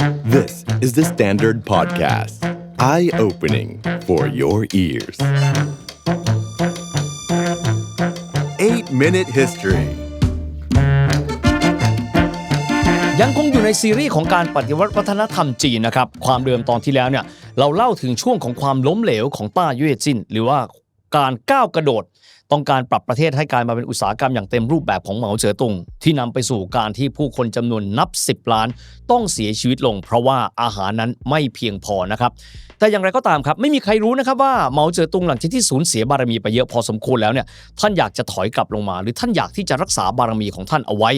This is the Standard Podcast. Eye opening for your ears. 8 Minute History ยังคงอยู่ในซีรีส์ของการปฏิวัติวัฒนธรรมจีนนะครับ ความเดิมตอนที่แล้วเนี่ย เราเล่าถึงช่วงของความล้มเหลวของต้าเย่จินหรือว่าการก้าวกระโดด ต้องการปรับประเทศให้กลายมาเป็นอุตสาหกรรมอย่างเต็มรูปแบบของเหมาเจ๋อตุง ที่นำไปสู่การที่ผู้คนจำนวนนับ 10 ล้าน ต้องเสียชีวิตลง เพราะว่าอาหารนั้นไม่เพียงพอนะครับแต่อย่างไรก็ตามครับ ไม่มีใครรู้นะครับว่าเหมาเจ๋อตุงหลังจากที่สูญเสียบารมีไปเยอะพอสมควรแล้วเนี่ยท่านอยากจะถอยกลับลงมา หรือท่านอยากที่จะรักษาบารมีของท่านเอาไว้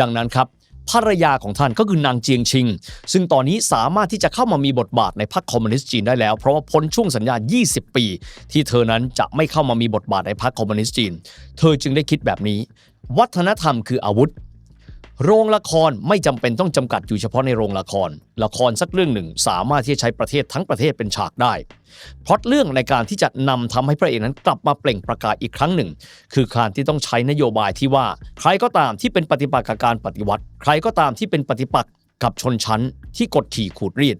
ดังนั้นครับ ภรรยาของท่านก็คือนางเจียงชิง ซึ่งตอนนี้สามารถที่จะเข้ามามีบทบาทในพรรคคอมมิวนิสต์จีนได้แล้ว เพราะว่าพ้นช่วงสัญญา 20 ปี ที่เธอนั้นจะไม่เข้ามามีบทบาทในพรรคคอมมิวนิสต์จีน เธอจึงได้คิดแบบนี้ วัฒนธรรมคืออาวุธ โรงละครไม่จำเป็นต้องจำกัดอยู่เฉพาะในโรงละคร ละครสักเรื่องหนึ่งสามารถที่จะใช้ประเทศทั้งประเทศเป็นฉากได้เพราะเรื่องในการที่จะนำทำให้พระเอกนั้นกลับมาเปล่งประกายอีกครั้งหนึ่ง คือการที่ต้องใช้นโยบายที่ว่า ใครก็ตามที่เป็นปฏิปักษ์กับการปฏิวัติ ใครก็ตามที่เป็นปฏิปักษ์กับชนชั้น ที่กดขี่ขูดรีด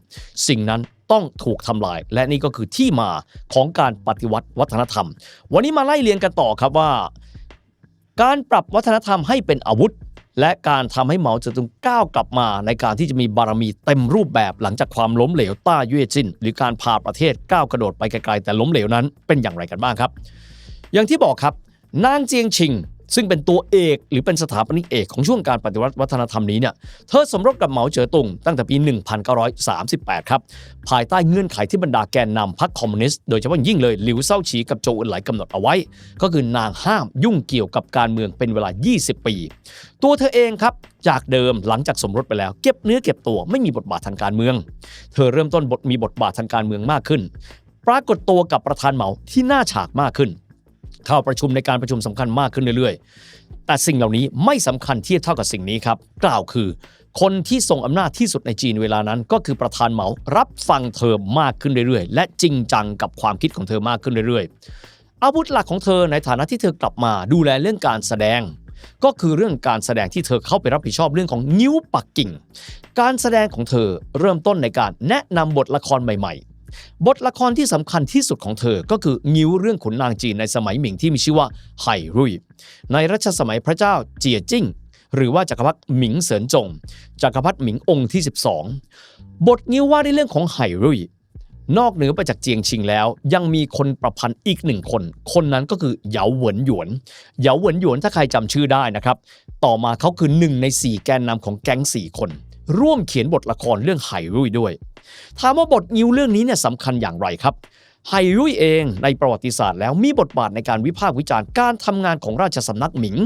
สิ่งนั้นต้องถูกทำลาย และนี่ก็คือที่มาของการปฏิวัติวัฒนธรรม วันนี้มาไล่เรียงกันต่อครับว่า การปรับวัฒนธรรมให้เป็นอาวุธ และการทำให้เหมาเจ๋อตุงก้าวกลับมาในการที่จะมีบารมีเต็มรูปแบบหลังจากความล้มเหลวต้าเย่จินหรือการพาประเทศก้าวกระโดดไปไกลๆแต่ล้มเหลวนั้นเป็นอย่างไรกันบ้างครับ อย่างที่บอกครับนางเจียงชิง ซึ่งเป็นตัวเอกหรือเป็นสถาปนิกเอกของช่วงการปฏิวัติวัฒนธรรมนี้เนี่ย เธอสมรสกับเหมาเจ๋อตุงตั้งแต่ปี 1938 ครับ ภายใต้เงื่อนไขที่บรรดาแกนนำพรรคคอมมิวนิสต์ โดยเฉพาะยิ่งเลยหลิวเซาฉีกับโจอึนไหลกำหนดเอาไว้ ก็คือนางห้ามยุ่งเกี่ยวกับการเมืองเป็นเวลา 20 ปี ตัวเธอเองครับจากเดิมหลังจากสมรสไปแล้ว เก็บเนื้อเก็บตัวไม่มีบทบาททางการเมือง เธอเริ่มต้นบทมีบทบาททางการเมืองมากขึ้น ปรากฏตัวกับประธานเหมาที่หน้าฉากมากขึ้น เข้าประชุมในการประชุมสำคัญมากขึ้นเรื่อยๆ แต่สิ่งเหล่านี้ไม่สำคัญเทียบเท่ากับสิ่งนี้ครับ กล่าวคือ คนที่ทรงอำนาจที่สุดในจีนเวลานั้น ก็คือประธานเหมารับฟังเธอมากขึ้นเรื่อยๆ และจริงจังกับความคิดของเธอมากขึ้นเรื่อยๆ อาวุธหลักของเธอในฐานะที่เธอกลับมาดูแลเรื่องการแสดงก็คือเรื่องการแสดงที่เธอเข้าไปรับผิดชอบเรื่องของนิ้วปักกิ่ง การแสดงของเธอเริ่มต้นในการแนะนำบทละครใหม่ๆ บทละครที่สำคัญที่สุดของเธอก็คืองิ้วเรื่องขุนนางจีนในสมัยหมิงที่มีชื่อว่าไห่รุ่ยในรัชสมัยพระเจ้าเจียจิ้งหรือว่าจักรพรรดิหมิงเสินจงจักรพรรดิหมิงองค์ที่ 12 บทงิ้วว่าในเรื่องของไห่รุ่ยนอกเหนือไปจากเจียงชิงแล้ว ยังมีคนประพันธ์อีกหนึ่งคน คนนั้นก็คือเหยาเหวินหยวนเหยาเหวินหยวนถ้าใครจำชื่อได้นะครับ ต่อมาเขาคือหนึ่งใน 4 แกนนำของแก๊ง4คน ร่วมเขียนบทละครเรื่องไห่รุ่ยด้วย ถามว่าบทงิ้วเรื่องนี้เนี่ยสำคัญอย่างไรครับไห่รุ่ยเองในประวัติศาสตร์แล้วมีบทบาทในการวิพากษ์วิจารณ์การทำงานของราชสำนักหมิง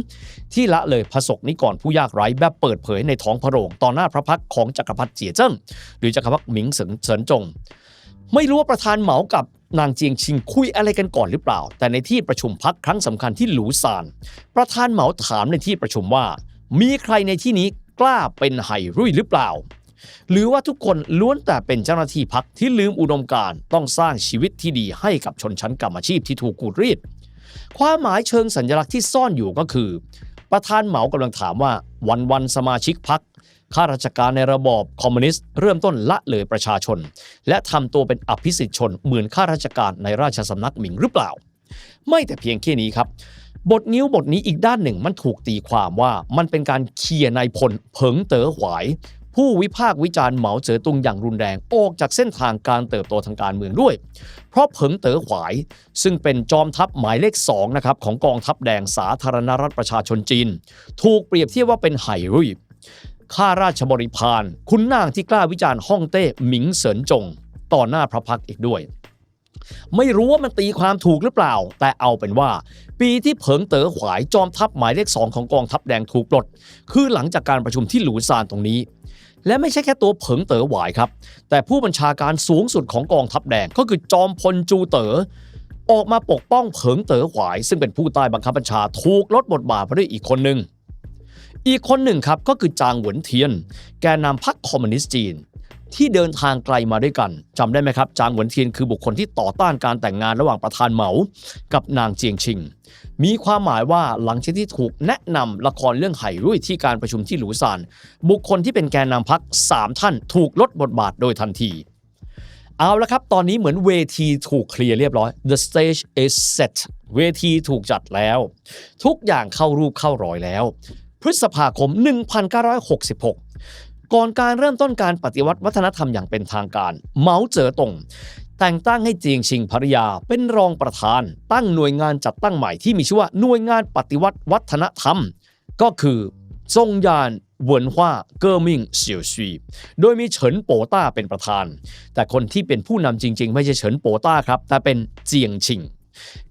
ที่ละเลยพระศกนิกรผู้ยากไร้แบบเปิดเผยในท้องพระโรงต่อหน้าพระพักของจักรพรรดิเจียเจิ้งหรือจักรพรรดิหมิงเสินจง ไม่รู้ว่าประธานเหมากับนางเจียงชิงคุยอะไรกันก่อนหรือเปล่า แต่ในที่ประชุมพักครั้งสำคัญที่หลูซาน ประธานเหมาถามในที่ประชุมว่า มีใครในที่นี้ กล้าเป็นไห่รุ่ยหรือเปล่า หรือว่าทุกคนล้วนแต่เป็นเจ้าหน้าที่พักที่ลืมอุดมการต้องสร้างชีวิตที่ดีให้กับชนชั้นกรรมอาชีพที่ถูกกูดรีด ความหมายเชิงสัญลักษณ์ที่ซ่อนอยู่ก็คือ ประธานเหมากำลังถามว่าวันวันสมาชิกพักข้าราชการในระบอบคอมมิวนิสต์เริ่มต้นละเลยประชาชน และทำตัวเป็นอภิสิทธิชนเหมือนข้าราชการในราชสำนักหมิงหรือเปล่า ไม่แต่เพียงแค่นี้ครับ บทนิ้วบทนี้อีกด้านหนึ่งมันถูกตีความว่ามันเป็นการเคียนายพลเผิงเต๋อหวาย ผู้วิพากษ์วิจารณ์เหมาเจ๋อตุงอย่างรุนแรงออกจากเส้นทางการเติบโตทางการเมืองด้วย เพราะเผิงเต๋อหวาย ซึ่งเป็นจอมทัพหมายเลข2นะครับของกองทัพแดงสาธารณรัฐประชาชนจีน ถูกเปรียบเทียบว่าเป็นไห่รุ่ยข้าราชบริพารคุณนางที่กล้าวิจารณ์ฮ่องเต้หมิงเสินจง ต่อหน้าพระพักอีกด้วย ไม่รู้ว่ามันตีความถูกหรือเปล่า แต่เอาเป็นว่า ปีที่เผิงเต๋อขวายจอมทัพหมายเลขสองของกองทัพแดงถูกปลด คือหลังจากการประชุมที่หลูซานตรงนี้ และไม่ใช่แค่ตัวเผิงเต๋อหวายครับ แต่ผู้บัญชาการสูงสุดของกองทัพแดงก็คือจอมพลจูเต๋อออกมาปกป้องเผิงเต๋อหวาย ซึ่งเป็นผู้ใต้บังคับบัญชาถูกลดบทบาทไปด้วยอีกคนหนึ่งอีกคนหนึ่งครับก็คือจางหวนเทียน แกนนำพรรคคอมมิวนิสต์จีน ที่เดินทางไกลมาด้วยกันจำได้ไหมครับจางหวนเทียนคือบุคคลที่ต่อต้านการแต่งงานระหว่างประธานเหมากับนางเจียงชิง มีความหมายว่าหลังจากที่ถูกแนะนำละครเรื่องไห่รุ่ยที่การประชุมที่หลูซาน บุคคลที่เป็นแกนนำพักสามท่านถูกลดบทบาทโดยทันทีเอาละครับ ตอนนี้เหมือนเวทีถูกเคลียร์เรียบร้อย the stage is set เวทีถูกจัดแล้ว ทุกอย่างเข้ารูปเข้ารอยแล้ว พฤษภาคม 1966 ก่อนการเริ่มต้นการปฏิวัติวัฒนธรรมอย่างเป็นทางการเหมาเจ๋อตงแต่งตั้งให้เจียงชิงภริยาเป็นรองประธาน ตั้งหน่วยงานจัดตั้งใหม่ที่มีชื่อว่าหน่วยงานปฏิวัติวัฒนธรรม ก็คือจงยานเหวินฮว่าเกอร์มิงเสี่ยวซีโดยมีเฉินโปต้าเป็นประธาน แต่คนที่เป็นผู้นำจริง ๆ ไม่ใช่เฉินโปต้าครับแต่เป็นเจียงชิง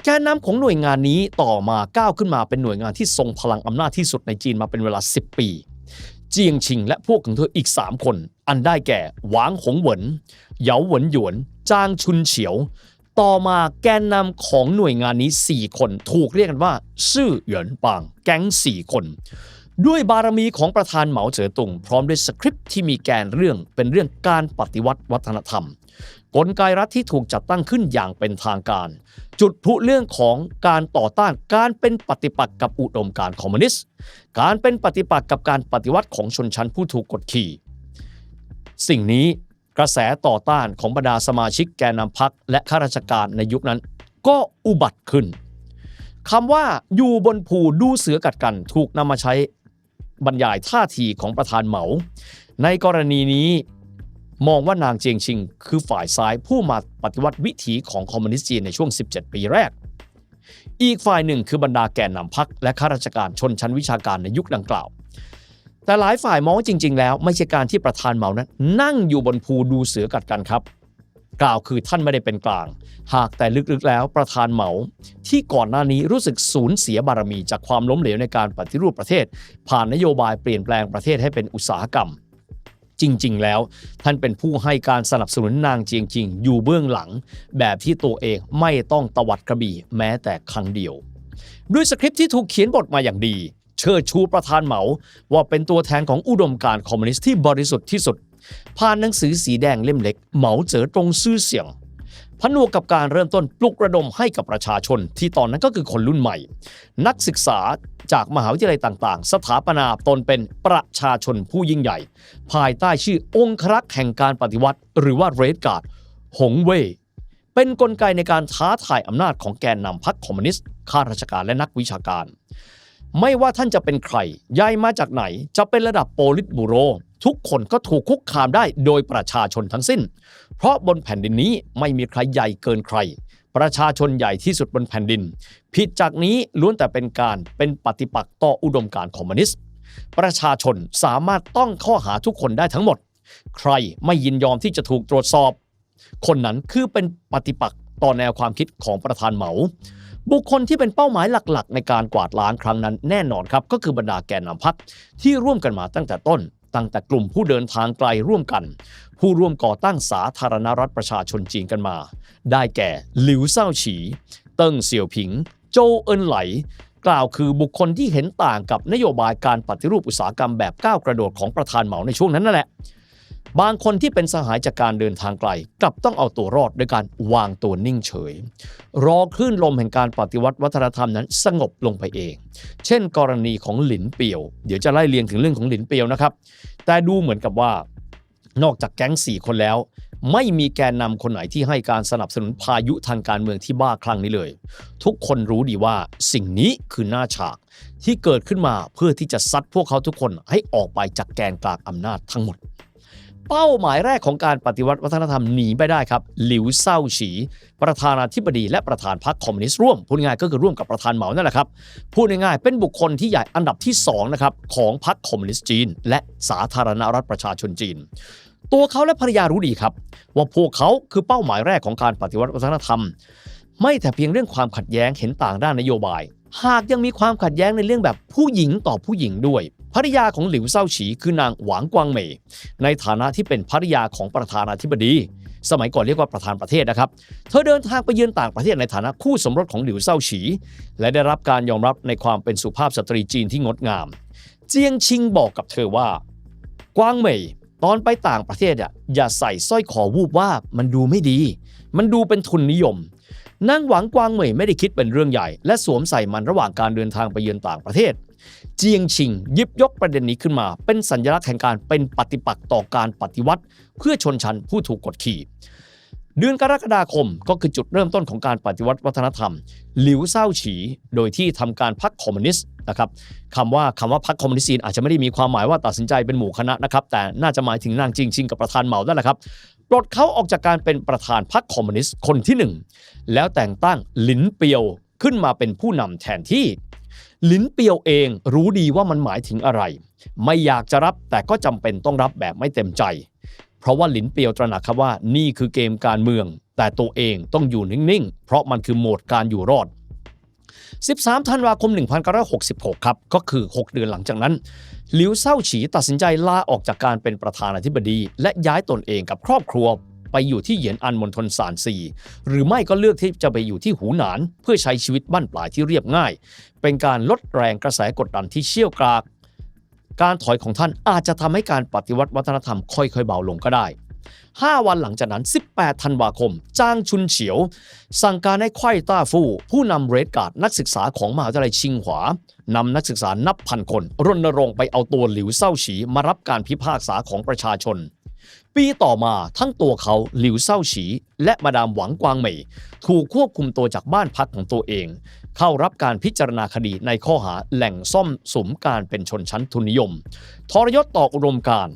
แกนนำของหน่วยงานนี้ต่อมาก้าวขึ้นมาเป็นหน่วยงานที่ทรงพลังอำนาจที่สุดในจีนมาเป็นเวลา 10 ปี เจียงชิง และพวกของเธออีก 3 คน อันได้แก่หวางหงเหวินเหยาเหวินหยวน จางชุนเฉียว ต่อมาแกนนำของหน่วยงานนี้ 4 คน ถูกเรียกกันว่า ซื่อเหยินปาง แก๊ง 4 คน ด้วยบารมีของประธานเหมาเจ๋อตุง พร้อมด้วยสคริปต์ที่มีแกนเรื่องเป็นเรื่องการปฏิวัติวัฒนธรรม กลไกรัฐที่ถูกจัดตั้งขึ้นอย่างเป็นทางการ จุดพลุเรื่องของการต่อต้านการเป็นปฏิปักษ์กับอุดมการคอมมิวนิสต์ การเป็นปฏิปักษ์กับการปฏิวัติของชนชั้นผู้ถูกกดขี่ สิ่งนี้กระแสต่อต้านของบรรดาสมาชิกแกนนำพักและข้าราชการในยุคนั้น ก็อุบัติขึ้นคำว่าอยู่บนภูดูเสือกัดกันถูกนำมาใช้บรรยายท่าทีของประธานเหมา ในกรณีนี้ มองว่านางเจียงชิง คือฝ่ายซ้ายผู้มาปฏิวัติวิถีของคอมมิวนิสต์จีนในช่วง 17 ปีแรก อีกฝ่ายหนึ่งคือบรรดาแกนนำพักและข้าราชการชนชั้นวิชาการในยุคดังกล่าว แต่หลายฝ่ายมองว่าจริง ๆ แล้วไม่ใช่การที่ประธานเหมานั้น นั่งอยู่บนภูดูเสือกัดกันครับ กล่าวคือท่านไม่ได้เป็นกลาง หากแต่ลึกๆแล้วประธานเหมา ที่ก่อนหน้านี้รู้สึกสูญเสียบารมีจากความล้มเหลวในการปฏิรูปประเทศ ผ่านนโยบายเปลี่ยนแปลงประเทศให้เป็นอุตสาหกรรม จริง ๆ แล้ว ท่านเป็นผู้ให้การสนับสนุนนางเจียงจิง อยู่เบื้องหลัง แบบที่ตัวเองไม่ต้องตวัดกระบี่แม้แต่ครั้งเดียว ด้วยสคริปต์ที่ถูกเขียนบทมาอย่างดี เชิดชูประธานเหมาว่าเป็นตัวแทนของอุดมการคอมมิวนิสต์ที่บริสุทธิ์ที่สุด ผ่านหนังสือสีแดงเล่มเล็กเหมาเจ๋อตรงซื่อเสียง ผนวกกับการเริ่มต้นปลุกระดมให้กับประชาชน ที่ตอนนั้นก็คือคนรุ่นใหม่ นักศึกษาจากมหาวิทยาลัยต่างๆ สถาปนาตนเป็นประชาชนผู้ยิ่งใหญ่ ภายใต้ชื่อองครักษ์แห่งการปฏิวัติ หรือว่าเรดการ์ดหงเว่ยเป็นกลไกในการท้าทายอำนาจของแกนนำพรรคคอมมิวนิสต์ข้าราชการและนักวิชาการ ไม่ว่าท่านจะเป็นใครย้ายมาจากไหน จะเป็นระดับโปลิตบูโร ทุกคนก็ถูกคุกคามได้โดยประชาชนทั้งสิ้น เพราะบนแผ่นดินนี้ไม่มีใครใหญ่เกินใคร ประชาชนใหญ่ที่สุดบนแผ่นดิน ผิดจากนี้ล้วนแต่เป็นการเป็นปฏิปักษ์ต่ออุดมการคอมมิวนิสต์ ประชาชนสามารถต้องข้อหาทุกคนได้ทั้งหมด ใครไม่ยินยอมที่จะถูกตรวจสอบ คนนั้นคือเป็นปฏิปักษ์ต่อแนวความคิดของประธานเหมา บุคคลที่เป็นเป้าหมายหลักๆ ในการกวาดล้างครั้งนั้นแน่นอนครับ ก็คือบรรดาแกนนำพรรคที่ร่วมกันมาตั้งแต่ต้น ตั้งแต่กลุ่มผู้เดินทางไกลร่วมกัน ผู้ร่วมก่อตั้งสาธารณรัฐประชาชนจีนกันมา ได้แก่หลิวเซาฉี เติ้งเสี่ยวผิง โจเอินไหลกล่าวคือบุคคลที่เห็นต่างกับนโยบายการปฏิรูปอุตสาหกรรมแบบก้าวกระโดดของประธานเหมาในช่วงนั้นนั่นแหละ บางคนที่เป็นสหายจากการเดินทางไกลกลับต้องเอาตัวรอดด้วยการวางตัวนิ่งเฉย รอคลื่นลมแห่งการปฏิวัติวัฒนธรรมนั้นสงบลงไปเอง เช่น กรณีของหลินเปียว เดี๋ยวจะไล่เรียงถึงเรื่องของหลินเปียวนะครับ แต่ดูเหมือนกับว่านอกจากแก๊งสี่คนแล้ว ไม่มีแกนนำคนไหนที่ให้การสนับสนุนพายุทางการเมืองที่บ้าคลั่งนี้เลย ทุกคนรู้ดีว่าสิ่งนี้คือหน้าฉาก ที่เกิดขึ้นมาเพื่อที่จะซัดพวกเขาทุกคนให้ออกไปจากแกนกลางอำนาจทั้งหมด เป้าหมายแรกของการปฏิวัติวัฒนธรรมหนีไม่ได้ครับ หลิวเซาฉี ประธานาธิบดีและประธานพรรคคอมมิวนิสต์ร่วม พูดง่ายก็คือร่วมกับประธานเหมานั่นแหละครับ พูดง่ายๆเป็นบุคคลที่ใหญ่อันดับที่2นะครับของพรรคคอมมิวนิสต์จีน และสาธารณรัฐประชาชนจีนตัวเขาและภรรยารู้ดีครับ ว่าพวกเขาคือเป้าหมายแรกของการปฏิวัติวัฒนธรรม ไม่แต่เพียงเรื่องความขัดแย้งเห็นต่างด้านนโยบาย หากยังมีความขัดแย้งในเรื่องแบบผู้หญิงต่อผู้หญิงด้วย ภรรยาของหลิวเซาฉีคือนางหวางกวางเหมยในฐานะที่เป็นภรรยาของประธานาธิบดี สมัยก่อนเรียกว่าประธานประเทศนะครับ เธอเดินทางไปเยือนต่างประเทศในฐานะคู่สมรสของหลิวเซาฉี และได้รับการยอมรับในความเป็นสุภาพสตรีจีนที่งดงาม เจียงชิงบอกกับเธอว่า กวางเหมยตอนไปต่างประเทศอะอย่าใส่สร้อยคอวูบว่ามันดูไม่ดี มันดูเป็นทุนนิยมนางหวังกวางเหมยไม่ได้คิดเป็นเรื่องใหญ่ และสวมใส่มันระหว่างการเดินทางไปเยือนต่างประเทศ เจียงชิงยิบยกประเด็นนี้ขึ้นมา เป็นสัญลักษณ์แห่งการเป็นปฏิปักษ์ต่อการปฏิวัติ เพื่อชนชั้นผู้ถูกกดขี่ เดือนกรกฎาคมก็คือจุดเริ่มต้นของการปฏิวัติวัฒนธรรม หลิวเซาฉี โดยที่ทำการพักคอมมิวนิสต์นะครับคำว่าคำว่าพักคอมมิวนิสต์อาจจะไม่ได้มีความหมายว่าตัดสินใจเป็นหมู่คณะนะครับ แต่น่าจะหมายถึงนางจิงชิงกับประธานเหมานั่นแหละครับปลดเขาออกจากการเป็นประธานพรรคคอมมิวนิสต์คนที่หนึ่งแล้วแต่งตั้งหลินเปียวขึ้นมาเป็นผู้นำแทนที่ ลินเปียวเองรู้ดีว่ามันหมายถึงอะไร ไม่อยากจะรับแต่ก็จำเป็นต้องรับแบบไม่เต็มใจ เพราะว่าลินเปียวตระหนักครับว่านี่คือเกมการเมือง แต่ตัวเองต้องอยู่นิ่งๆ เพราะมันคือโหมดการอยู่รอด 13 ธันวาคม 1966 ครับ ก็คือ 6 เดือนหลังจากนั้นหลิวเซาฉีตัดสินใจลาออกจากการเป็นประธานาธิบดี และย้ายตนเองกับครอบครัว ไปอยู่ที่เหยียนอันมณฑลซานซี หรือไม่ก็เลือกที่จะไปอยู่ที่หูหนาน เพื่อใช้ชีวิตบ้านปลายที่เรียบง่าย เป็นการลดแรงกระแสกดดันที่เชี่ยวกราก การถอยของท่านอาจจะทำให้การปฏิวัติวัฒนธรรมค่อยๆเบาลงก็ได้ 5 วันหลังจากนั้น 18 ธันวาคม จ้างชุนเฉียว สั่งการให้ไขว้ต้าฟู่ผู้นำเรดการ์ดนักศึกษาของมหาวิทยาลัยชิงหวานำนักศึกษานับพันคน รณรงค์ไปเอาตัวหลิวเซาฉีมารับการพิพากษาของประชาชน ปีต่อมาทั้งตัวเขาหลิวเซาฉี และมาดามหวังกวางเหมยถูกควบคุมตัวจากบ้านพักของตัวเอง เข้ารับการพิจารณาคดีในข้อหาแหล่งซ่อมสมการเป็นชนชั้นทุนนิยม ทรยศต่ออุดมการ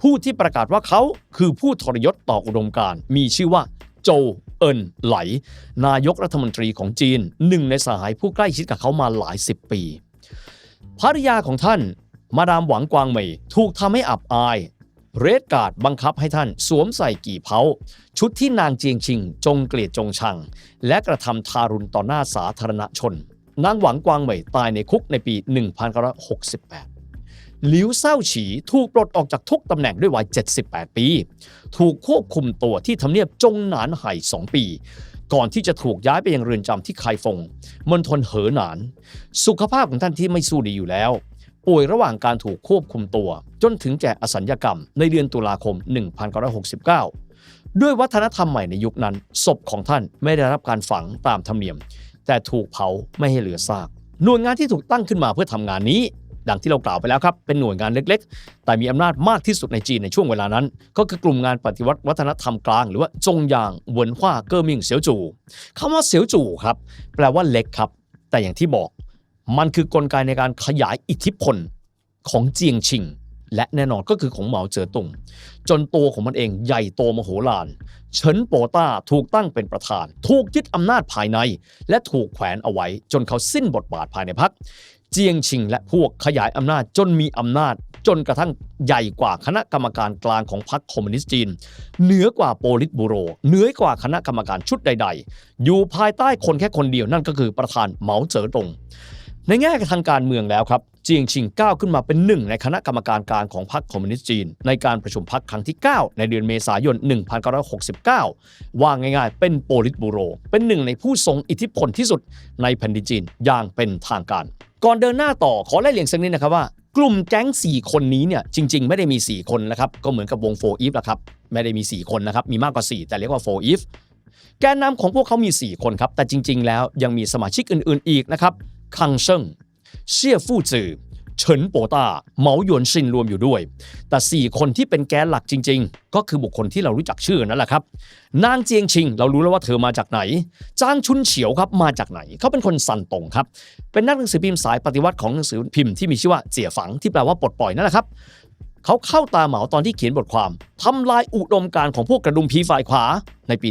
ผู้ที่ประกาศว่าเขาคือผู้ทรยศต่ออุดมการมีชื่อว่าโจเอินไหล นายกรัฐมนตรีของจีนหนึ่งในสหายผู้ใกล้ชิดกับเขามาหลายสิบปีภรรยาของท่าน มาดามหวังกวางเหมยถูกทำให้อับอาย เรดการ์ดบังคับให้ท่านสวมใส่กี่เผาชุดที่นางเจียงชิง จงเกลียดจงชัง และกระทำทารุณต่อหน้าสาธารณชน นางหวังกวางเหมยตายในคุกในปี 1968 หลิวเซาฉีถูกปลดออกจากทุกตำแหน่งด้วยวัย 78 ปี ถูกควบคุมตัวที่ทำเนียบจงหนานไห่ 2 ปีก่อนที่จะถูกย้ายไปยังเรือนจำที่ไคฟงมณฑลเหอหนาน สุขภาพของท่านที่ไม่สู้ดีอยู่แล้ว ป่วยระหว่างการถูกควบคุมตัว จนถึงแก่อสัญญกรรม ในเดือนตุลาคม 1969 ด้วยวัฒนธรรมใหม่ในยุคนั้น ศพของท่านไม่ได้รับการฝังตามธรรมเนียม แต่ถูกเผาไม่ให้เหลือซาก หน่วยงานที่ถูกตั้งขึ้นมาเพื่อทำงานนี้ ดังที่เรากล่าวไปแล้วครับ เป็นหน่วยงานเล็ก ๆ แต่มีอำนาจมากที่สุดในจีนในช่วงเวลานั้น ก็คือกลุ่มงานปฏิวัติวัฒนธรรมกลาง หรือว่าจงยางเหวินฮวาเกอร์มิงเสียวจู่คำว่าเสียวจู่ครับ แปลว่าเล็กครับ แต่อย่างที่บอก มันคือกลไกในการขยายอิทธิพลของเจียงชิง และแน่นอนก็คือของเหมาเจ๋อตุง จนตัวของมันเองใหญ่โตมโหฬารเฉินโปต้าถูกตั้งเป็นประธาน ถูกยึดอำนาจภายใน และถูกแขวนเอาไว้ จนเขาสิ้นบทบาทภายในพรรคเจียงชิงและพวกขยายอำนาจจนมีอำนาจ จนกระทั่งใหญ่กว่าคณะกรรมการกลางของพรรคคอมมิวนิสต์จีน เหนือกว่าโปลิตบูโร เหนือกว่าคณะกรรมการชุดใด ๆ อยู่ภายใต้คนแค่คนเดียวนั่นก็คือประธานเหมาเจ๋อตง ในแง่ทางการเมืองแล้วครับเจียงชิงก้าวขึ้นมาเป็นหนึ่งในคณะกรรมการกลางของพรรคคอมมิวนิสต์จีน ในการประชุมพรรคครั้งที่ 9 ในเดือนเมษายน 1969 ว่าง่ายๆ เป็นโปลิตบูโร เป็นหนึ่งในผู้ทรงอิทธิพลที่สุดในแผ่นดินจีนอย่างเป็นทางการ ก่อนเดินหน้าต่อขอไล่เลียงสักนิดนะครับว่ากลุ่มแก๊ง4 คนนี้เนี่ยจริง ๆ ไม่ได้มี 4 คนนะครับก็เหมือนกับวงโฟอีฟแหละครับไม่ได้มี 4 คนนะครับมีมากกว่า 4 แต่เรียกว่าโฟอีฟแกนนำของพวกเขามี 4 คนครับแต่จริง ๆ แล้วยังมีสมาชิกอื่นๆอีกนะครับ คังเซิงเชี่ยฟู่จือเฉินโปต้าเหมาหยวนซินรวมอยู่ด้วย แต่ 4 คนที่เป็นแกนหลักจริง ๆ ก็คือบุคคลที่เรารู้จักชื่อนั่นแหละครับ นางเจียงชิง เรารู้แล้วว่าเธอมาจากไหน จางชุนเฉียวครับมาจากไหน เขาเป็นคนสันตงครับ เป็นนักหนังสือพิมพ์สายปฏิวัติของหนังสือพิมพ์ที่มีชื่อว่าเจี๋ยฝังที่แปลว่าปลดปล่อยนั่นแหละครับ เขาเข้าตาเหมาตอนที่เขียนบทความทำลายอุดมการของพวกกระดุมพีฝ่ายขวาในปี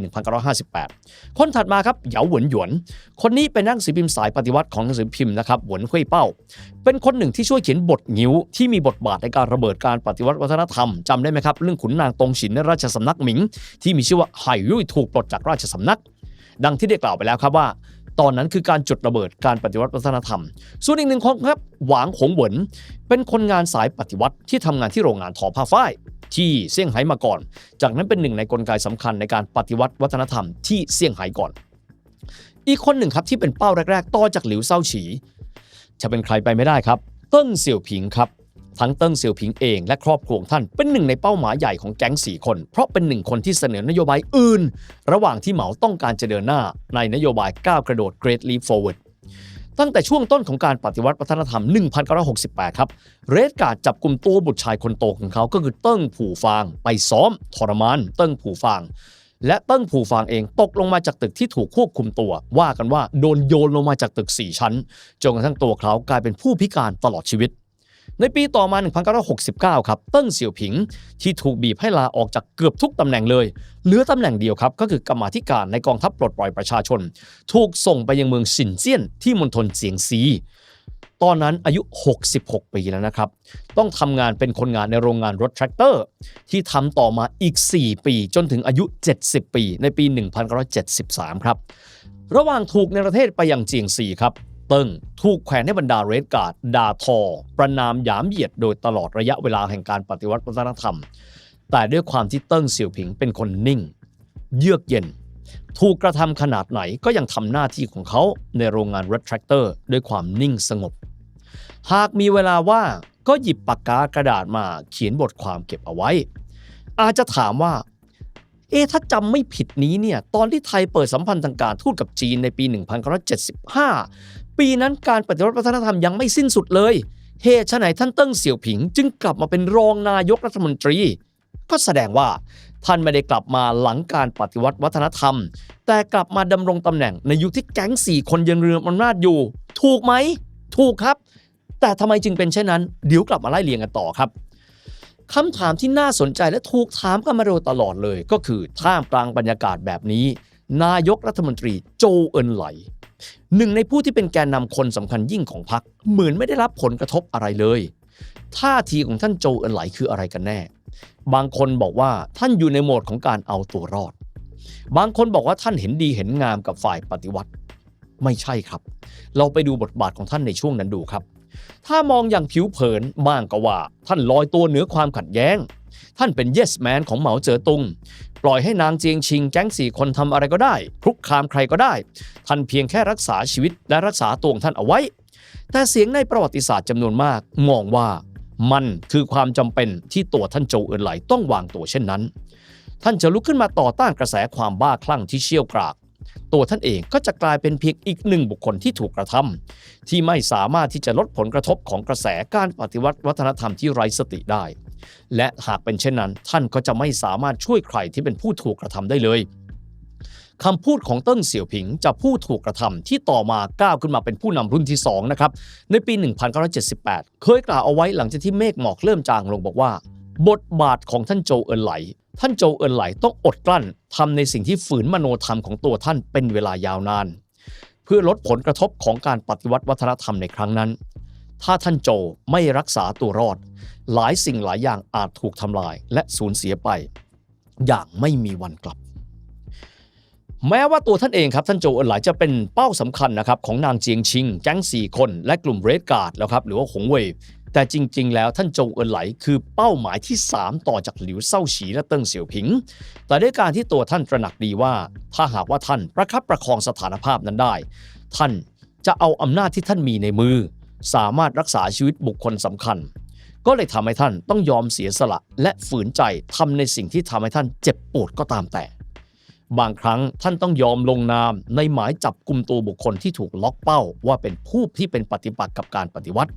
1958 คนถัดมาครับเหยาหวนหยวน คนนี้เป็นนักสือพิมพ์สายปฏิวัติของหนังสือพิมพ์นะครับหวนเคุยเป้า เป็นคนหนึ่งที่ช่วยเขียนบทงิ้ว ที่มีบทบาทในการระเบิดการปฏิวัติวัฒนธรรมจำได้ไหมครับ เรื่องขุนนางตงฉินในราชสำนักหมิง ที่มีชื่อว่าไห่ยุ่ยถูกปลดจากราชสำนัก ดังที่ได้กล่าวไปแล้วครับว่า ตอนนั้นคือการจุดระเบิดการปฏิวัติวัฒนธรรม ส่วนอีกหนึ่งคนครับหวางหงเหวินเป็นคนงานสายปฏิวัติที่ทำงานที่โรงงานทอผ้าฝ้ายที่เซี่ยงไฮ้มาก่อน จากนั้นเป็นหนึ่งในกลไกสำคัญในการปฏิวัติวัฒนธรรมที่เซี่ยงไฮ้ก่อน อีกคนหนึ่งครับที่เป็นเป้าแรก ๆ ต่อจากหลิวเซาฉี จะเป็นใครไปไม่ได้ครับ เติ้งเสี่ยวผิงครับ ทั้งเติ้งเสี่ยวผิงเองและครอบครัวท่านเป็นหนึ่งในเป้าหมายใหญ่ของแก๊งสี่คน เพราะเป็นหนึ่งคนที่เสนอนโยบายอื่น ระหว่างที่เหมาต้องการจะเดินหน้าในนโยบายก้าวกระโดด Great Leap Forward ตั้งแต่ช่วงต้นของการปฏิวัติวัฒนธรรม 1968 ครับ เรดการ์ดจับกลุ่มตัวบุตรชายคนโตของเขาก็คือเติ้งผู่ฟาง ไปซ้อมทรมาน เติ้งผู่ฟาง และเติ้งผู่ฟางเองตกลงมาจากตึกที่ถูกควบคุมตัว ว่ากันว่าโดนโยนลงมาจากตึก 4 ชั้น จนกระทั่งตัวเขากลายเป็นผู้พิการตลอดชีวิต ในปีต่อมา 1969 ครับ เติ้งเสี่ยวผิง ที่ถูกบีบให้ลาออกจากเกือบทุกตำแหน่งเลย เหลือตำแหน่งเดียวครับ ก็คือกรรมาธิการในกองทัพปลดปล่อยประชาชน ถูกส่งไปยังเมืองสินเจียนที่มณฑลเจียงซีตอนนั้นอายุ 66 ปีแล้วนะครับ ต้องทำงานเป็นคนงานในโรงงานรถแทรกเตอร์ ที่ทำต่อมาอีก 4 ปี จนถึงอายุ 70 ปี ในปี 1973 ครับ ระหว่างถูกในประเทศไปยังเจียงซีครับ เติ้งถูกแขวนให้บรรดาเรดการ์ดด่าทอ ประนามหยามเหยียดโดยตลอดระยะเวลาแห่งการปฏิวัติวัฒนธรรม แต่ด้วยความที่เติ้งเสี่ยวผิงเป็นคนนิ่ง เยือกเย็น ถูกกระทำขนาดไหนก็ยังทำหน้าที่ของเขาในโรงงานรถแทรกเตอร์ด้วยความนิ่งสงบ หากมีเวลาว่างก็หยิบปากกากระดาษมาเขียนบทความเก็บเอาไว้ อาจจะถามว่า เอ๊ถ้าจำไม่ผิดนี้เนี่ยตอนที่ไทยเปิดสัมพันธ์ทางการทูตกับจีนในปี 1975 ปีนั้นการปฏิวัติวัฒนธรรมยังไม่สิ้นสุดเลยเหตุไฉนท่านเติ้งเสี่ยวผิง จึงกลับมาเป็นรองนายกรัฐมนตรี ก็แสดงว่าท่านไม่ได้กลับมาหลังการปฏิวัติวัฒนธรรม แต่กลับมาดำรงตำแหน่งในยุคที่แก๊งสี่คนยังเรืออำนาจอยู่ ถูกไหม ถูกครับ แต่ทำไมจึงเป็นเช่นนั้น เดี๋ยวกลับมาไล่เรียงกันต่อครับ คำถามที่น่าสนใจและถูกถามกันมาโดยตลอดเลยก็คือท่ามกลางบรรยากาศแบบนี้ นายกรัฐมนตรีโจเอินไหล หนึ่งในผู้ที่เป็นแกนนำคนสำคัญยิ่งของพรรคเหมือนไม่ได้รับผลกระทบอะไรเลย ท่าทีของท่านโจเอินไหลคืออะไรกันแน่ บางคนบอกว่าท่านอยู่ในโหมดของการเอาตัวรอด บางคนบอกว่าท่านเห็นดีเห็นงามกับฝ่ายปฏิวัติ ไม่ใช่ครับ เราไปดูบทบาทของท่านในช่วงนั้นดูครับ ถ้ามองอย่างผิวเผินบ้างก็ว่า ท่านลอยตัวเหนือความขัดแย้ง ท่านเป็น yes man ของเหมาเจ๋อตุง ปล่อยให้นางเจียงชิงแก๊งสี่คนทำอะไรก็ได้พลุกคามใครก็ได้ ท่านเพียงแค่รักษาชีวิตและรักษาตัวงท่านเอาไว้ แต่เสียงในประวัติศาสตร์จำนวนมากมองว่ามันคือความจำเป็นที่ตัวท่านโจเอินไหลต้องวางตัวเช่นนั้น ท่านจะลุกขึ้นมาต่อต้านกระแสความบ้าคลั่งที่เชี่ยวกราก ตัวท่านเองก็จะกลายเป็นเพียงอีกหนึ่งบุคคลที่ถูกกระทำที่ไม่สามารถที่จะลดผลกระทบของกระแสการปฏิวัติวัฒนธรรมที่ไร้สติได้ และหากเป็นเช่นนั้น ท่านก็จะไม่สามารถช่วยใครที่เป็นผู้ถูกกระทำได้เลยคำพูดของเติ้งเสี่ยวผิงจะผู้ถูกกระทำที่ต่อมาก้าวขึ้นมาเป็นผู้นำรุ่นที่2นะครับในปี 1978 เคยกล่าวเอาไว้หลังจากที่เมฆหมอกเริ่มจางลงบอกว่า บทบาทของท่านโจเอินไหล ท่านโจเอินไหลต้องอดกลั้นทำในสิ่งที่ฝืนมโนธรรมของตัวท่านเป็นเวลายาวนาน เพื่อลดผลกระทบของการปฏิวัติวัฒนธรรมในครั้งนั้น ถ้าท่านโจไม่รักษาตัวรอด หลายสิ่งหลายอย่างอาจถูกทำลายและสูญเสียไป อย่างไม่มีวันกลับ แม้ว่าตัวท่านเองครับท่านโจเอินไหลจะเป็นเป้าสำคัญนะครับของนางเจียงชิง แก๊งสี่คนและกลุ่มเรดการ์ดแล้วครับหรือว่าหงเว่ย แต่จริง ๆ แล้วท่านโจเอินไหลคือเป้าหมายที่ 3 ต่อจากหลิวเซาฉีและเติ้งเสี่ยวผิง แต่ด้วยการที่ตัวท่านตระหนักดีว่า ถ้าหากว่าท่านประคับประคองสถานภาพนั้นได้ ท่านจะเอาอำนาจที่ท่านมีในมือ สามารถรักษาชีวิตบุคคลสำคัญ ก็เลยทำให้ท่านต้องยอมเสียสละและฝืนใจทำในสิ่งที่ทำให้ท่านเจ็บปวดก็ตามแต่ บางครั้งท่านต้องยอมลงนามในหมายจับกลุ่มตัวบุคคลที่ถูกล็อกเป้า ว่าเป็นผู้ที่เป็นปฏิปักษ์กับการปฏิวัติ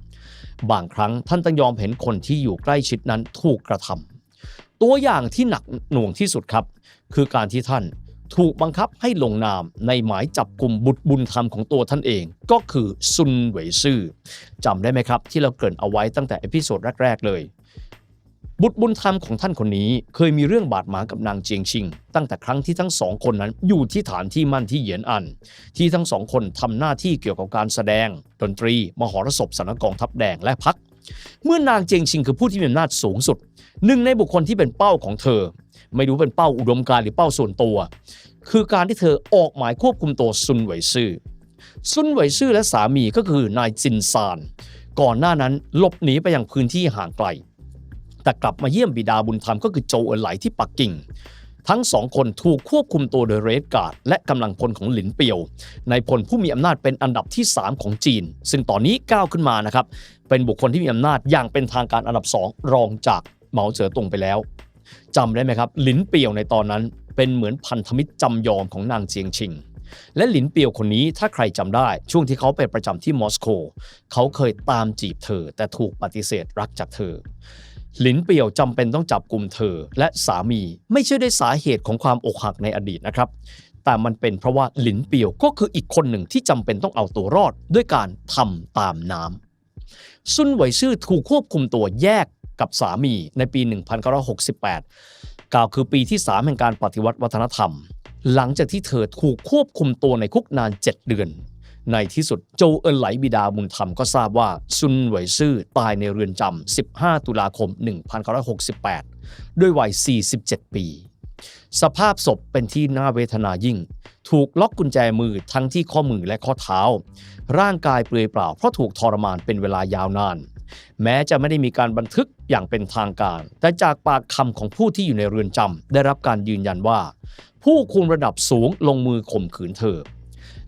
บางครั้งท่านต้องยอมเห็นคนที่อยู่ใกล้ชิดนั้นถูกกระทำตัวอย่างที่หนักหน่วงที่สุดครับ คือการที่ท่านถูกบังคับให้ลงนามในหมายจับกลุ่มบุตรบุญธรรมของตัวท่านเอง ก็คือซุนเหวยซื่อจำได้ไหมครับ ที่เราเกริ่นเอาไว้ตั้งแต่เอพิโซดแรก ๆ เลย บุตรบุญธรรมของท่านคนนี้เคยมีเรื่องบาดหมางกับนางเจียงชิง ตั้งแต่ครั้งที่ทั้งสองคนนั้นอยู่ที่ฐานที่มั่นที่เหยียนอัน ที่ทั้งสองคนทำหน้าที่เกี่ยวกับการแสดง ดนตรี มหรสพสนกองทัพแดงและพัก เมื่อนางเจียงชิงคือผู้ที่มีอำนาจสูงสุด หนึ่งในบุคคลที่เป็นเป้าของเธอ ไม่รู้เป็นเป้าอุดมการหรือเป้าส่วนตัว คือการที่เธอออกหมายควบคุมตัวซุนเหวยซื่อซุนเหวยซื่อและสามีก็คือนายจินซาน ก่อนหน้านั้นหลบหนีไปยังพื้นที่ห่างไกล แต่กลับมาเยี่ยมบิดาบุญธรรมก็คือโจเอินไหลที่ปักกิ่ง ทั้งสองคนถูกควบคุมตัวโดยเรดการ์ดและกำลังพลของหลินเปียว ในพลผู้มีอำนาจเป็นอันดับที่ 3 ของจีน ซึ่งตอนนี้ก้าวขึ้นมานะครับเป็นบุคคลที่มีอำนาจอย่างเป็นทางการอันดับ 2 รองจากเหมาเจ๋อตงไปแล้วจำได้ไหมครับหลินเปียวในตอนนั้นเป็นเหมือนพันธมิตรจำยอมของนางเจียงชิง และหลินเปียวคนนี้ถ้าใครจำได้ ช่วงที่เขาไปประจำที่มอสโกเขาเคยตามจีบเธอ แต่ถูกปฏิเสธรักจากเธอ หลินเปียวจำเป็นต้องจับกลุ่มเธอ และสามีไม่ใช่ด้วยสาเหตุของความอกหักในอดีตนะครับ แต่มันเป็นเพราะว่าหลินเปียวก็คืออีกคนหนึ่งที่จำเป็นต้องเอาตัวรอดด้วยการทำตามน้ำซุนไหวซื่อถูกควบคุมตัวแยกกับสามีในปี 1968 กล่าวคือปีที่ 3 แห่งการปฏิวัติวัฒนธรรม หลังจากที่เธอถูกควบคุมตัวในคุกนาน 7 เดือน ในที่สุดโจเอินไหลบิดาบุญธรรมก็ทราบว่าซุนไหวซื่อตายในเรือนจำ 15 ตุลาคม 1968 ด้วยวัย 47 ปี สภาพศพเป็นที่น่าเวทนายิ่ง ถูกล็อกกุญแจมือทั้งที่ข้อมือและข้อเท้า ร่างกายเปลือยเปล่าเพราะถูกทรมานเป็นเวลายาวนาน แม้จะไม่ได้มีการบันทึกอย่างเป็นทางการ แต่จากปากคำของผู้ที่อยู่ในเรือนจำได้รับการยืนยันว่า ผู้คุมระดับสูงลงมือข่มขืนเธอ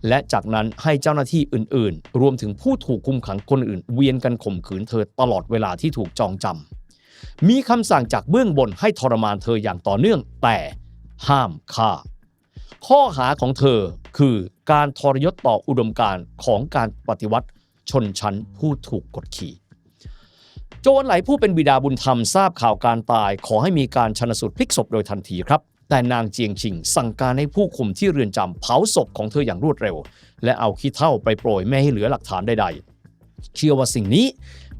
และจากนั้นให้เจ้าหน้าที่อื่นๆ รวมถึงผู้ถูกคุมขังคนอื่น เวียนกันข่มขืนเธอตลอดเวลาที่ถูกจองจำ มีคำสั่งจากเบื้องบนให้ทรมานเธออย่างต่อเนื่อง แต่ห้ามฆ่า ข้อหาของเธอคือการทรยศต่ออุดมการณ์ของการปฏิวัติชนชั้นผู้ถูกกดขี่ โจรไหลผู้เป็นบิดาบุญธรรมทราบข่าวการตาย ขอให้มีการชนสูตรพลิกศพโดยทันทีครับ แต่นางเจียงชิงสั่งการให้ผู้คุมที่เรือนจำเผาศพของเธออย่างรวดเร็ว และเอาขี้เถ้าไปโปรยไม่ให้เหลือหลักฐานใดๆ เชื่อว่าสิ่งนี้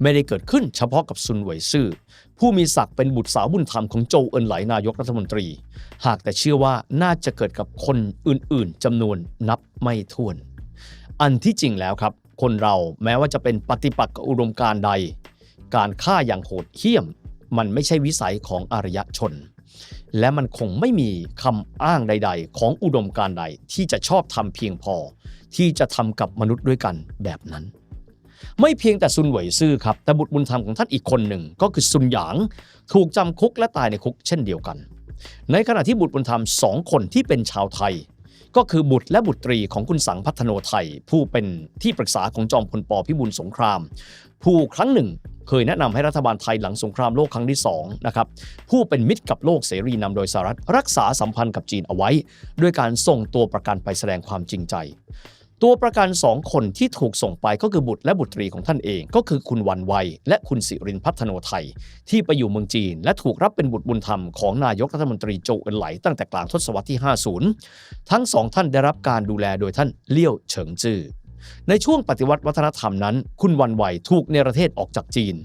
ไม่ได้เกิดขึ้นเฉพาะกับซุนเหวยซื่อผู้มีศักดิ์เป็นบุตรสาวบุญธรรมของโจเอินไหลนายกรัฐมนตรี หากแต่เชื่อว่าน่าจะเกิดกับคนอื่นๆจำนวนนับไม่ถ้วน อันที่จริงแล้วครับ คนเราแม้ว่าจะเป็นปฏิปักษ์กับอุดมการใด การฆ่าอย่างโหดเหี้ยม มันไม่ใช่วิสัยของอารยชน และมันคงไม่มีคำอ้างใด ๆ ของอุดมการใดที่จะชอบทำเพียงพอ ที่จะทำกับมนุษย์ด้วยกันแบบนั้น ไม่เพียงแต่ซุนเหวยซื่อครับ แต่บุตรบุญธรรมของท่านอีกคนหนึ่งก็คือซุนหยาง ถูกจำคุกและตายในคุกเช่นเดียวกัน ในขณะที่บุตรบุญธรรมสองคนที่เป็นชาวไทย ก็คือบุตรและบุตรีของคุณสังพัฒโนไทย ผู้เป็นที่ปรึกษาของจอมพลปพิบูลสงคราม ผู้ครั้งหนึ่ง เคยแนะนำให้รัฐบาลไทยหลังสงครามโลกครั้งที่2นะครับผู้เป็นมิตรกับโลกเสรีนำโดยสหรัฐรักษาสัมพันธ์กับจีนเอาไว้ ด้วยการส่งตัวประกันไปแสดงความจริงใจ ตัวประกันสองคนที่ถูกส่งไปก็คือบุตรและบุตรีของท่านเอง ก็คือคุณวันไวยและคุณสิรินพัฒโนไทย ที่ไปอยู่เมืองจีน และถูกรับเป็นบุตรบุญธรรมของนายกรัฐมนตรีโจเอินไหลตั้งแต่กลางทศวรรษที่ 50 ทั้งสองท่านได้รับการดูแลโดยท่านเลี่ยวเฉิงจื้อ ในช่วงปฏิวัติวัฒนธรรมนั้น คุณวันไหวถูกเนรเทศออกจากจีน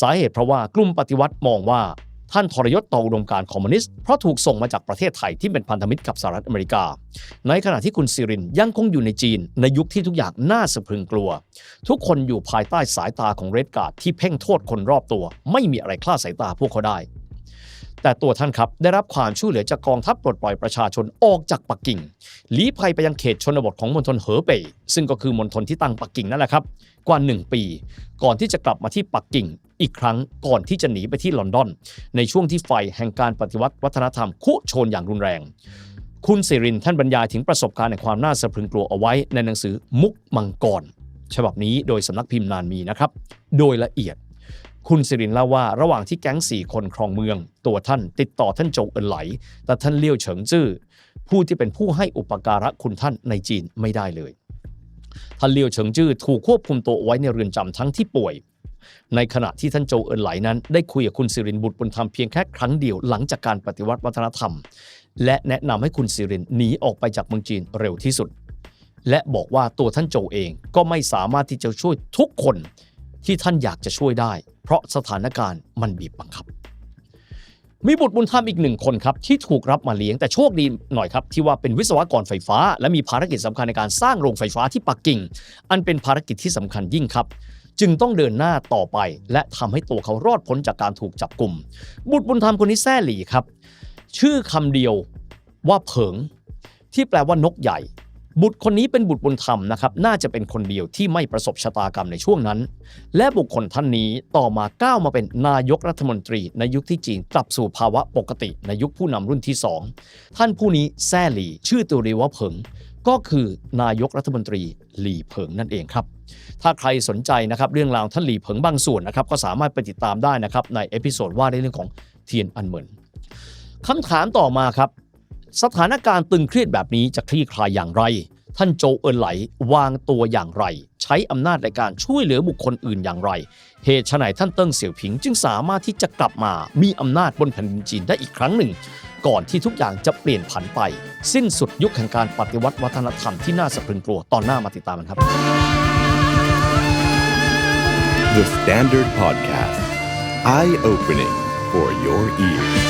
สาเหตุเพราะว่ากลุ่มปฏิวัติมองว่าท่านทรยศต่ออุดมการณ์คอมมิวนิสต์เพราะถูกส่งมาจากประเทศไทยที่เป็นพันธมิตรกับสหรัฐอเมริกา ในขณะที่คุณซิรินยังคงอยู่ในจีน ในยุคที่ทุกอย่างน่าสะพรึงกลัว ทุกคนอยู่ภายใต้สายตาของเรดการ์ดที่เพ่งโทษคนรอบตัว ไม่มีอะไรคลาดสายตาพวกเขาได้ แต่ตัวท่านครับได้รับความช่วยเหลือจากกองทัพปลดปล่อยประชาชนออกจากปักกิ่งลี้ภัยไปยังเขตชนบทของมณฑลเหอเป่ยซึ่งก็คือมณฑลที่ตั้งปักกิ่งนั่นแหละครับ กว่า 1 ปี ก่อนที่จะกลับมาที่ปักกิ่งอีกครั้งก่อนที่จะหนีไปที่ลอนดอน ในช่วงที่ไฟแห่งการปฏิวัติวัฒนธรรมคุโชนอย่างรุนแรง คุณสิรินท่านบรรยายถึงประสบการณ์ในความน่าสะพรึงกลัวเอาไว้ในหนังสือมุกมังกรฉบับนี้โดยสำนักพิมพ์นานมีนะครับ โดยละเอียด คุณสิรินเล่าว่าระหว่างที่แก๊งสี่คนครองเมือง ตัวท่านติดต่อท่านโจวเอินไหล แต่ท่านเลี้ยวเฉิงจื้อผู้ที่เป็นผู้ให้อุปการะคุณท่านในจีนไม่ได้เลย ท่านเลียวเฉิงจื้อถูกควบคุมตัวไว้ในเรือนจำทั้งที่ป่วย ในขณะที่ท่านโจเอินไหลนั้น ได้คุยกับคุณสิรินบุตรบุญธรรมเพียงแค่ครั้งเดียวหลังจากการปฏิวัติวัฒนธรรม และแนะนำให้คุณสิรินหนีออกไปจากเมืองจีนเร็วที่สุด และบอกว่าตัวท่านโจเองก็ไม่สามารถที่จะช่วยทุกคน ที่ท่านอยากจะช่วยได้ เพราะสถานการณ์มันบีบบังคับ มีบุตรบุญธรรมอีกหนึ่งคนครับที่ถูกรับมาเลี้ยงแต่โชคดีหน่อยครับ ที่ว่าเป็นวิศวกรไฟฟ้า และมีภารกิจสำคัญในการสร้างโรงไฟฟ้าที่ปักกิ่ง อันเป็นภารกิจที่สำคัญยิ่งครับจึงต้องเดินหน้าต่อไป และทำให้ตัวเขารอดพ้นจากการถูกจับกลุ่ม บุตรบุญธรรมคนนี้แซ่หลีครับ ชื่อคำเดียวว่าเผิง ที่แปลว่านกใหญ่ บุตรคนนี้เป็นบุตรบุญธรรมนะครับน่าจะเป็นคนเดียวที่ไม่ประสบชะตากรรมในช่วงนั้น และบุคคลท่านนี้ต่อมาก้าวมาเป็นนายกรัฐมนตรีในยุคที่จีนกลับสู่ภาวะปกติในยุคผู้นำรุ่นที่สองท่านผู้นี้แซ่หลี่ ชื่อตัวเรียกว่าเผิง ก็คือนายกรัฐมนตรีหลี่เผิงนั่นเองครับ ถ้าใครสนใจนะครับเรื่องราวท่านหลี่เผิงบางส่วนนะครับก็สามารถไปติดตามได้นะครับในเอพิโซดว่าในเรื่องของเทียนอันเหมินคำถามต่อมาครับ สถานการณ์ตึงเครียดแบบนี้จะคลี่คลายอย่างไร ท่านโจเอินไหลวางตัวอย่างไร ใช้อำนาจในการช่วยเหลือบุคคลอื่นอย่างไร เหตุไฉนท่านเติ้งเสี่ยวผิงจึงสามารถที่จะกลับมามีอำนาจบนแผ่นดินจีนได้อีกครั้งหนึ่ง ก่อนที่ทุกอย่างจะเปลี่ยนผันไป สิ้นสุดยุคแห่งการปฏิวัติวัฒนธรรมที่น่าสะพรึงกลัวตอนหน้ามาติดตามกันครับ The Standard Podcast. Eye opening for your ears.